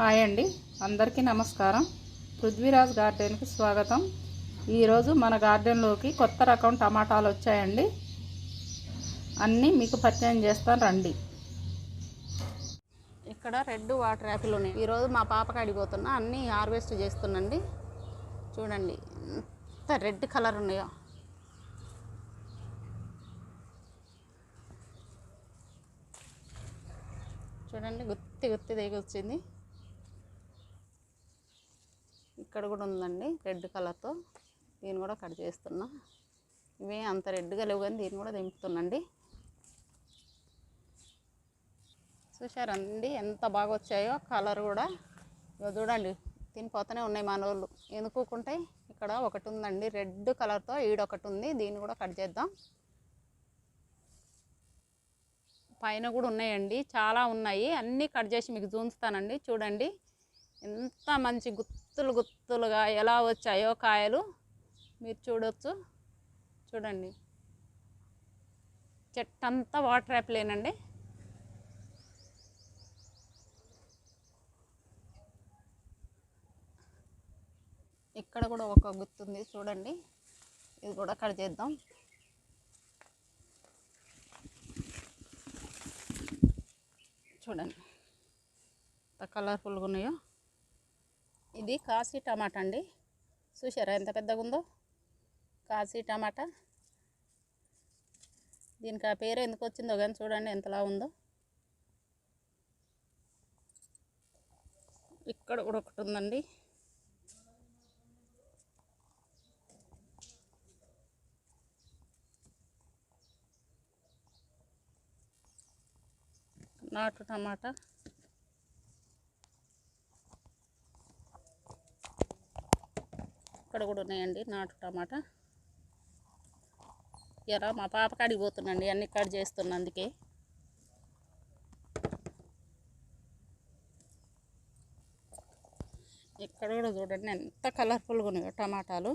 Hi అండి. అందరికీ నమస్కారం. పృథ్వీరాజ్ గార్డెన్కి స్వాగతం. ఈరోజు మన గార్డెన్లోకి కొత్త రకం టమాటాలు వచ్చాయండి. అన్నీ మీకు పరిచయం చేస్తాను రండి. ఇక్కడ రెడ్ వాటర్ యాపిల్ ఉన్నాయి. ఈరోజు మా పాపకి అడిగిపోతున్నా అన్నీ హార్వెస్ట్ చేస్తున్నండి చూడండి ఎంత రెడ్ కలర్ ఉన్నాయో. చూడండి గుత్తి గుత్తి దిగి వచ్చింది. ఇక్కడ కూడా ఉందండి రెడ్ కలర్తో. దీన్ని కూడా కట్ చేస్తున్నా. ఇవి అంత రెడ్గా లేవు కానీ దీన్ని కూడా దింపుతున్నాండి చూశారండి ఎంత బాగా వచ్చాయో కలర్ కూడా. ఇగో చూడండి తినిపోతూనే ఉన్నాయి మన ఎందుకుంటే ఇక్కడ ఒకటి ఉందండి రెడ్ కలర్తో ఈడొకటి ఉంది. దీన్ని కూడా కట్ చేద్దాం. పైన కూడా ఉన్నాయండి చాలా ఉన్నాయి. అన్నీ కట్ చేసి మీకు చూపిస్తానండి. చూడండి ఎంత మంచి గుత్తులు గుత్తులుగా ఎలా వచ్చాయో కాయలు మీరు చూడొచ్చు. చూడండి. చెట్టంతా వాటర్ యాప్లేనండి. ఇక్కడ కూడా ఒక గుర్తు ఉంది చూడండి. ఇది కూడా కట్ చేద్దాం. చూడండి. ఎంత కలర్ఫుల్గా ఉన్నాయో. ఇది కాశీ టమాటా అండి. చూసారా ఎంత పెద్దగా ఉందో కాశీ టమాటా. దీనికి ఆ పేరు ఎందుకు వచ్చిందో కానీ చూడండి ఎంతలా ఉందో. ఇక్కడ కూడా ఒకటి ఉందండి. నాటు టమాటా. ఇక్కడ కూడా ఉన్నాయండి నాటు టమాటా. ఎరా మా పాప కాడికి పోతున్నాండి అన్ని కట్ చేస్తున్నా అందుకే. ఇక్కడ కూడా చూడండి ఎంత కలర్ఫుల్గా ఉన్నాయో టమాటాలు.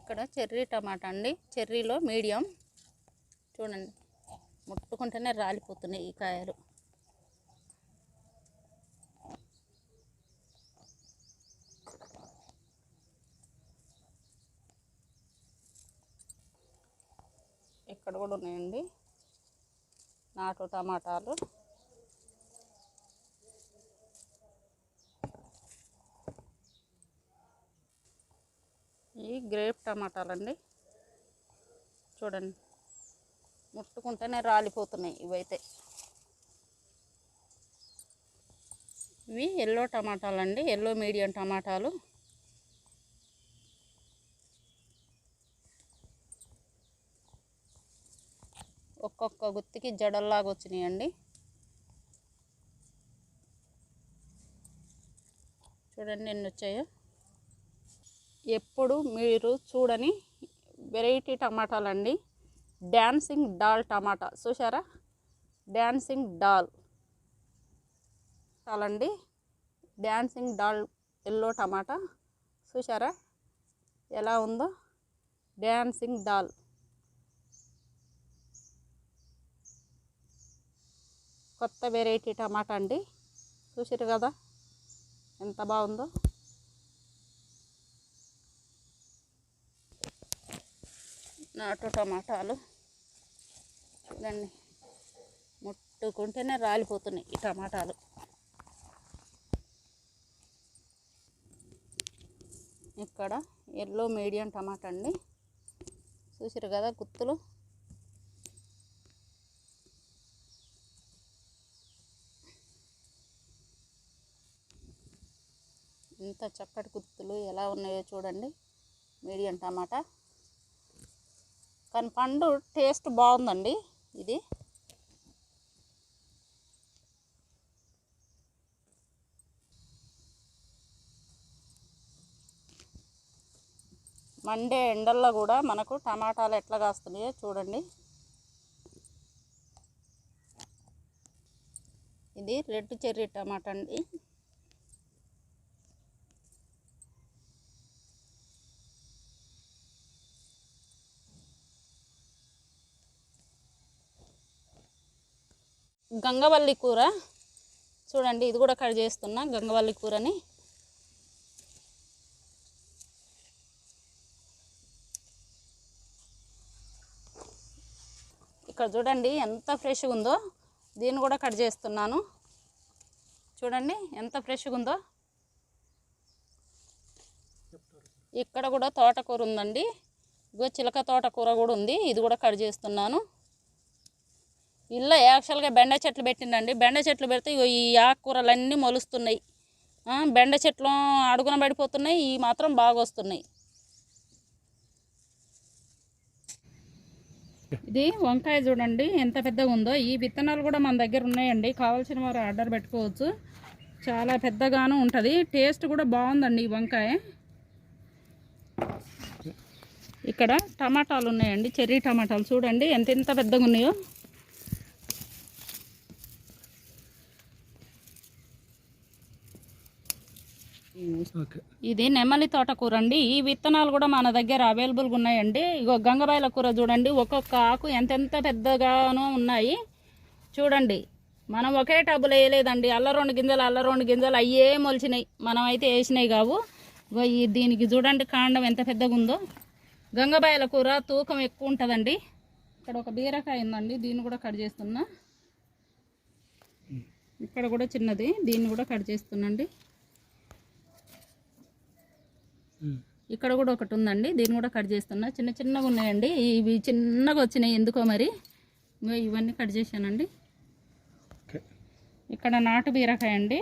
ఇక్కడ చెర్రీ టమాటా అండి చెర్రీలో మీడియం. చూడండి ముట్టుకుంటేనే రాలిపోతున్నాయి ఈ కాయలు ఇక్కడ కూడా ఉన్నాయండి. నాటు టమాటాలు. ఈ గ్రేప్ టమాటాలండి. చూడండి. ముట్టుకుంటేనే రాలిపోతున్నాయి ఇవైతే. ఇవి ఎల్లో టమాటాలు అండి ఎల్లో మీడియం టమాటాలు. ఒక్కొక్క గుత్తికి జడల్లాగా వచ్చినాయండి. చూడండి ఎన్ని వచ్చాయో. ఎప్పుడు మీరు చూడని వెరైటీ టమాటాలండి. డ్యాన్సింగ్ డాల్ టమాటా. చూసారా డ్యాన్సింగ్ డాల్. చాలండి. డ్యాన్సింగ్ డాల్ ఎల్లో టమాటా. చూసారా ఎలా ఉందో? Dancing doll. కొత్త వెరైటీ టమాటా అండి. చూసారు కదా? ఎంత బాగుందో? నాటు టమాటాలు. చూడండి. ముట్టుకుంటేనే రాలిపోతున్నాయి ఈ టమాటాలు. ఇక్కడ ఎల్లో మీడియం టమాటా అండి. చూసారు కదా గుత్తులు? ఇంత చక్కటి గుత్తులు ఎలా ఉన్నాయో చూడండి. మీడియం టమాటా. కానీ పండు టేస్ట్ బాగుందండి ఇది. మండే ఎండల్లో కూడా మనకు టమాటాలు ఎట్లా కాస్తున్నాయో చూడండి. ఇది రెడ్ చెర్రీ టమాటా అండి. గంగవల్లి కూర. చూడండి ఇది కూడా కట్ చేస్తున్నా గంగవల్లి కూరని. ఇక్కడ చూడండి ఎంత ఫ్రెష్గా ఉందో దీన్ని కూడా కట్ చేస్తున్నాను. చూడండి ఎంత ఫ్రెష్గా ఉందో ఇక్కడ కూడా తోటకూర ఉందండి. ఇగో చిలక తోటకూర కూడా ఉంది. ఇది కూడా కట్ చేస్తున్నాను. ఇల్లు యాక్చువల్గా బెండ చెట్లు పెట్టిండండి బెండ చెట్లు పెడితే ఇగో ఈ ఆకుకూరలన్నీ మొలుస్తున్నాయి. బెండ చెట్లు అడుగున పడిపోతున్నాయి. ఈ మాత్రం బాగా వస్తున్నాయి ఇది వంకాయ చూడండి. ఎంత పెద్దగా ఉందో. ఈ విత్తనాలు కూడా మన దగ్గర ఉన్నాయండి. కావాల్సిన వారు ఆర్డర్ పెట్టుకోవచ్చు. చాలా పెద్దగాను ఉంటుంది. టేస్ట్ కూడా బాగుందండి ఈ వంకాయ. ఇక్కడ టమాటాలు ఉన్నాయండి. చెర్రీ టమాటాలు చూడండి. ఎంత ఎంత పెద్దగా ఉన్నాయో ఇది నెమలి తోటకూర అండి ఈ విత్తనాలు కూడా మన దగ్గర అవైలబుల్గా ఉన్నాయండి ఇగో గంగబాయిల కూర చూడండి. ఒక్కొక్క ఆకు ఎంతెంత పెద్దగానో ఉన్నాయి. చూడండి. మనం ఒకే టబ్బులు వేయలేదండి. అల్ల రెండు గింజలు అల్ల రెండు గింజలు అయ్యే మొలిచినాయి మనం అయితే వేసినాయి కావు. ఇగో ఈ దీనికి చూడండి కాండం ఎంత పెద్దగా ఉందో గంగబాయిల కూర తూకం ఎక్కువ ఉంటుందండి. ఇక్కడ ఒక బీరకాయ ఉందండి. దీన్ని కూడా కట్ చేస్తున్నా. ఇక్కడ కూడా చిన్నది. దీన్ని కూడా కట్ చేస్తున్నాండి. ఇక్కడ కూడా ఒకటి ఉందండి. దీన్ని కూడా కట్ చేస్తున్నా. చిన్న చిన్నగా ఉన్నాయండి. ఇవి చిన్నగా వచ్చినాయి. ఎందుకో మరి? ఇవన్నీ కట్ చేశానండి. ఇక్కడ నాటు బీరకాయ అండి.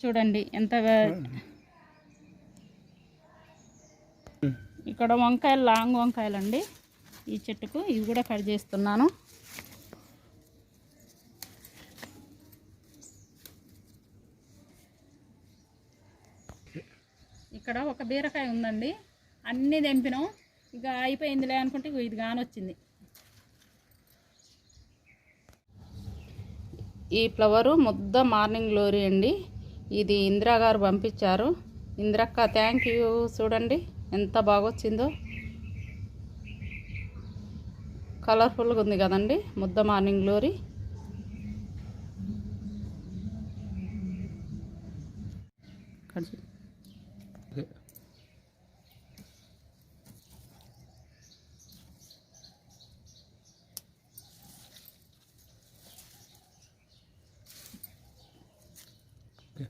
చూడండి ఎంత ఇక్కడ వంకాయలు లాంగ్ వంకాయలు అండి ఈ చెట్టుకు ఇవి కూడా కట్ చేస్తున్నాను. ఇక్కడ ఒక బీరకాయ ఉందండి. అన్నీ తెంపినాం. ఇక అయిపోయిందిలే అనుకుంటే ఇది కానొచ్చింది ఈ ఫ్లవరు ముద్ద మార్నింగ్ గ్లోరీ అండి. ఇది ఇందిరా గారు పంపించారు. ఇందిరక్క థ్యాంక్ యూ చూడండి ఎంత బాగొచ్చిందో. కలర్ఫుల్గా ఉంది కదండి. ముద్ద మార్నింగ్ గ్లోరీ కట్ చేయి. ఓకే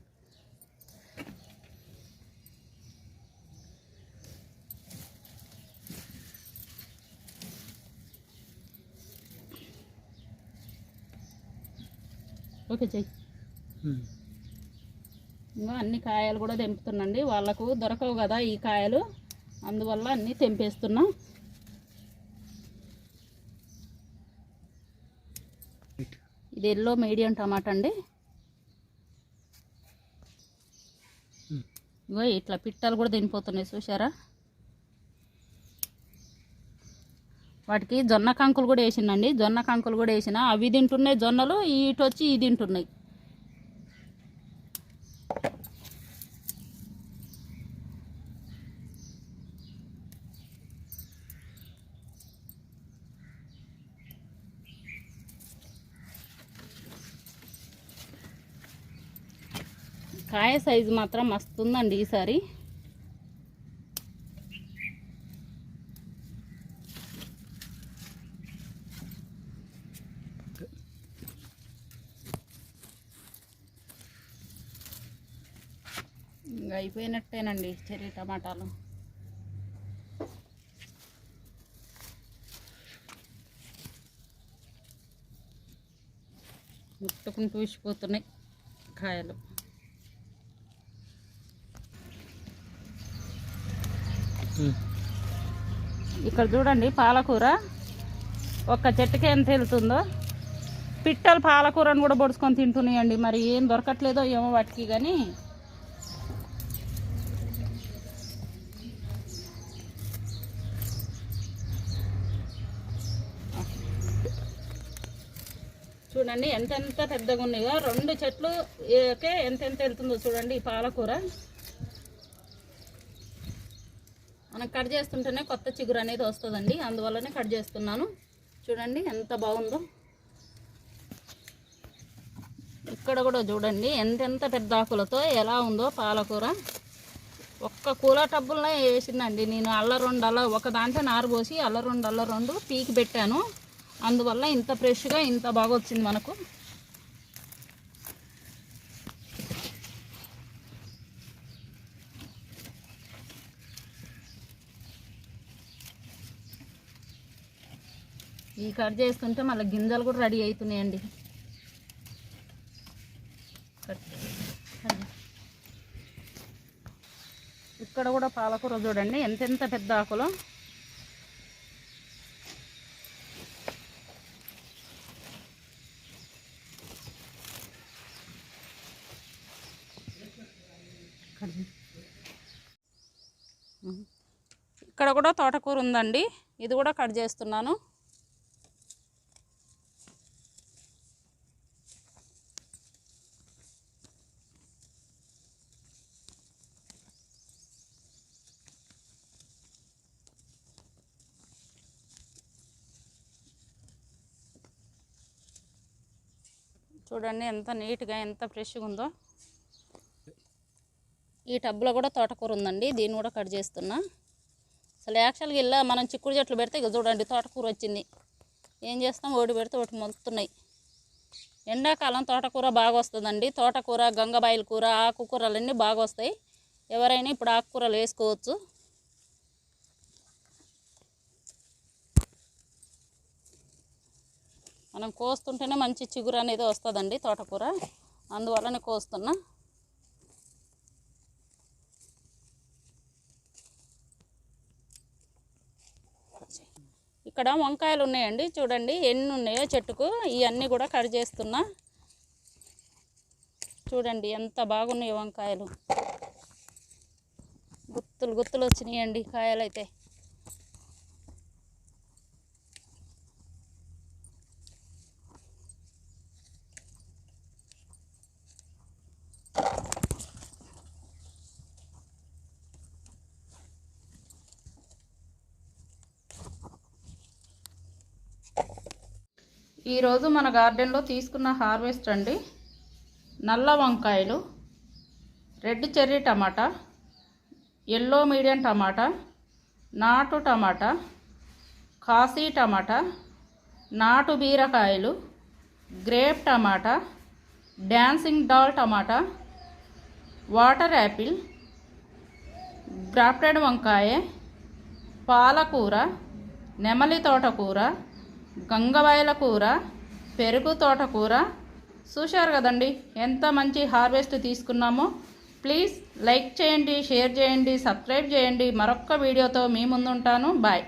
ఓకే చెయ్యి. ఇంకా అన్ని కాయలు కూడా తెంపుతున్నాండి వాళ్ళకు దొరకవు కదా ఈ కాయలు. అందువల్ల అన్నీ తెంపేస్తున్నా. ఇది ఎల్లో మీడియం టమాటా అండి. ఇగో ఇట్లా పిట్టలు కూడా తినిపోతున్నాయి చూసారా వాటికి జొన్న కంకులు కూడా వేసిందండి జొన్న కంకులు కూడా వేసిన. అవి తింటున్నాయి జొన్నలు ఇటు వచ్చి ఇవి తింటున్నాయి. కాయ సైజు మాత్రం మస్తుందండి ఈసారి. ఇంకా అయిపోయినట్టేనండి చెర్రీ టమాటాలు. ముట్టుకుంటూ విసిపోతున్నాయి కాయలు. ఇక్కడ చూడండి పాలకూర. ఒక్క చెట్టుకి ఎంత వెళ్తుందో. పిట్టలు పాలకూరను కూడా పొడుచుకొని తింటున్నాయండి. మరి ఏం దొరకట్లేదో ఏమో వాటికి కానీ. చూడండి ఎంతెంత పెద్దగా ఉన్నాయో. రెండు చెట్లు ఎంతెంత వెళ్తుందో చూడండి ఈ పాలకూర. మనం కట్ చేస్తుంటేనే కొత్త చిగురు అనేది వస్తుందండి అందువల్లనే కట్ చేస్తున్నాను. చూడండి ఎంత బాగుందో. ఇక్కడ కూడా చూడండి ఎంతెంత పెద్ద ఆకులతో ఎలా ఉందో పాలకూర. ఒక్క కూల టబ్బులనే వేసిందండి. నేను అల్ల రెండు అల్ల ఒక దాంట్లో నారు పోసి అల్ల రెండు అల్ల రెండు పీకి పెట్టాను. అందువల్ల ఇంత ఫ్రెష్గా ఇంత బాగా వచ్చింది మనకు. ఈ కట్ చేస్తుంటే మళ్ళీ గింజలు కూడా రెడీ అవుతున్నాయండి. ఇక్కడ కూడా పాలకూర చూడండి ఎంతెంత పెద్ద ఆకులో. ఇక్కడ కూడా తోటకూర ఉందండి. ఇది కూడా కట్ చేస్తున్నాను. చూడండి ఎంత నీట్గా ఎంత ఫ్రెష్గా ఉందో. ఈ టబ్లో కూడా తోటకూర ఉందండి. దీన్ని కూడా కట్ చేస్తున్నా. అసలు యాక్చువల్గా ఇలా మనం చిక్కుడు చెట్లు పెడితే ఇక చూడండి తోటకూర వచ్చింది. ఏం చేస్తాం? ఓడి పెడితే ఒకటి మొత్తున్నాయి ఎండాకాలం తోటకూర బాగా వస్తుందండి. తోటకూర గంగబాయిల కూర ఆకుకూరలన్నీ బాగా వస్తాయి. ఎవరైనా ఇప్పుడు ఆకుకూరలు వేసుకోవచ్చు. మనం కోస్తుంటేనే మంచి చిగురు అనేది వస్తుందండి తోటకూర. అందువల్లనే కోస్తున్నా. ఇక్కడ వంకాయలు ఉన్నాయండి చూడండి ఎన్ని ఉన్నాయో చెట్టుకు. ఇవన్నీ కూడా కట్ చేస్తున్నా. చూడండి ఎంత బాగున్నాయి వంకాయలు. గుత్తులు గుత్తులు వచ్చినాయండి కాయలు అయితే ఈరోజు మన గార్డెన్లో తీసుకున్న హార్వెస్ట్ అండి. నల్ల వంకాయలు రెడ్ చెర్రీ టమాటా ఎల్లో మీడియం టమాటా నాటు టమాటా కాశీ టమాటా నాటు బీరకాయలు గ్రేప్ టమాటా డ్యాన్సింగ్ డాల్ టమాటా వాటర్ యాపిల్ గ్రాఫ్టెడ్ వంకాయ పాలకూర నెమలి తోటకూర గంగవాయల కూర పెరుగు తోటకూర చూశారు కదండి ఎంత మంచి హార్వెస్ట్ తీసుకున్నామో. ప్లీజ్ లైక్ చేయండి షేర్ చేయండి సబ్స్క్రైబ్ చేయండి. మరొక్క వీడియోతో మీ ముందుంటాను. బాయ్.